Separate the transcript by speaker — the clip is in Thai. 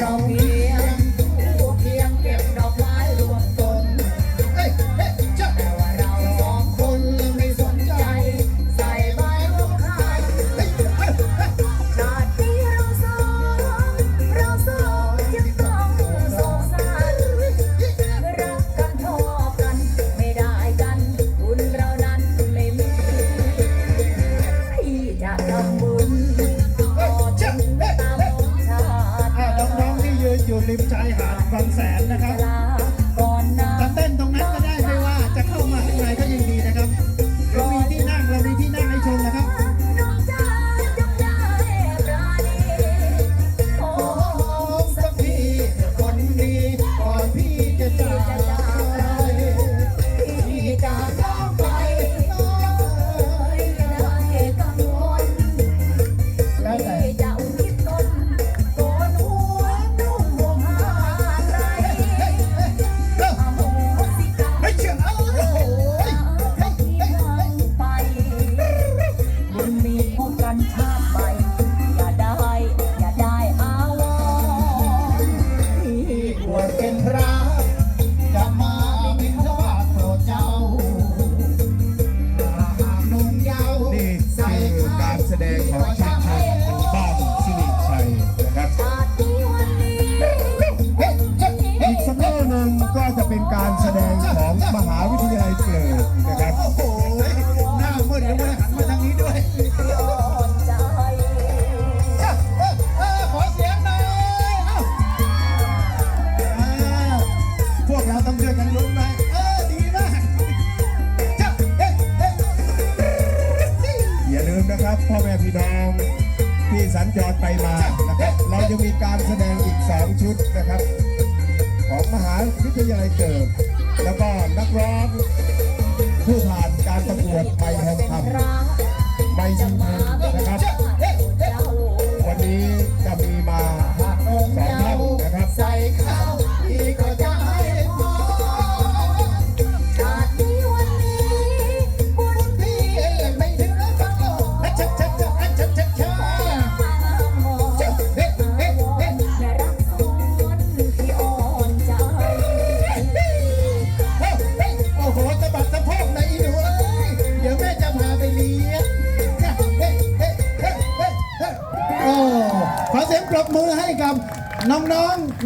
Speaker 1: ground. การแสดงของมหาวิทยาลัยเกลิกนะครับ
Speaker 2: โอ้โหหน้ามืดแล้วม่หันมาทางนี้ด้วยขอเสียงหน่อยพวกเราต้องช่วยกันลุ้นไหมดีมากอ
Speaker 1: ย่าลืมนะครับพ่อแม่พี่น้องที่สัญจรไปมานะครับ เราจะมีการแสดงอีกสองชุดนะครับ วิทยาลัยเกิดแล้วก็นักร้องผู้ผ่านการประกวดไมค์ทองคำไมค์ชิงเพนนะครับ
Speaker 2: เสียงปรบมือให้กับน้องๆ